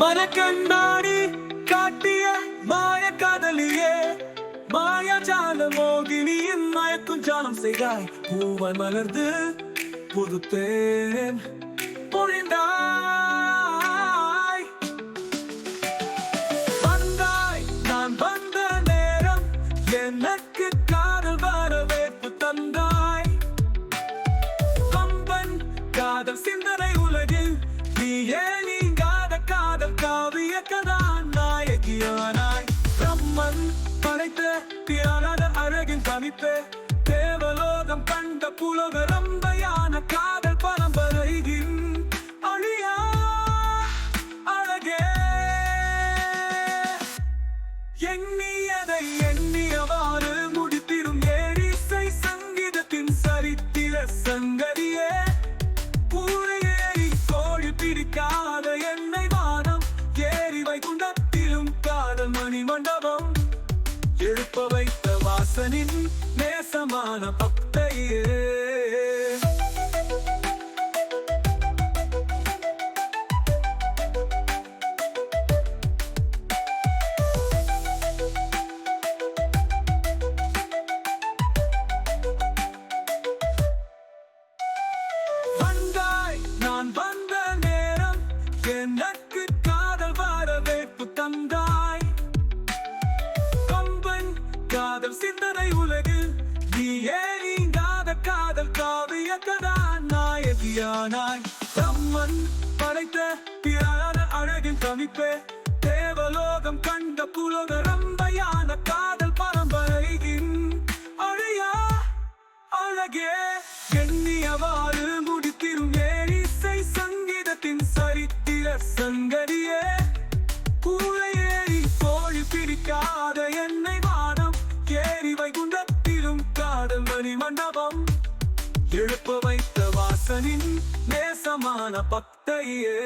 மனக்கண்ணாடி காட்டிய மாய காதலியே மாயாஜால மோகினியின் மயக்கும் ஜாலம் செய்தாய். பூவன் மலர்ந்து புது தேன் பொழிந்தாய். காவிய கதாநாயகியானாய் பிரம்மன் படைத்த தியானத அழகின் கமிப்பே தேவலோகம் கண்ட புலக ரம்பையான காதல் பரம்பரையின் அழியா. அழகே. எண்ணியதை எண்ணியவாறு முடித்திடும் ஏரிசை சங்கீதத்தின் சரித்திர சங்கதி. வாசனின் நேசமான பக்தையே நான் வந்த நேரம் எனக்கு காதல் வரவேற்பு தந்தாய் காதல் சிந்தனை உலகில் நீயே நீங்காத காதல் காவிய கதாநாயகியானாய் பிரம்மன் படைத்த பிரான அழகின் தமிப்பே தேவலோகம் கண்ட புலோக ரம்பையான காதல் மண்டபம். எழுப்ப வைத்த வாசனின் நேசமான பக்தையே.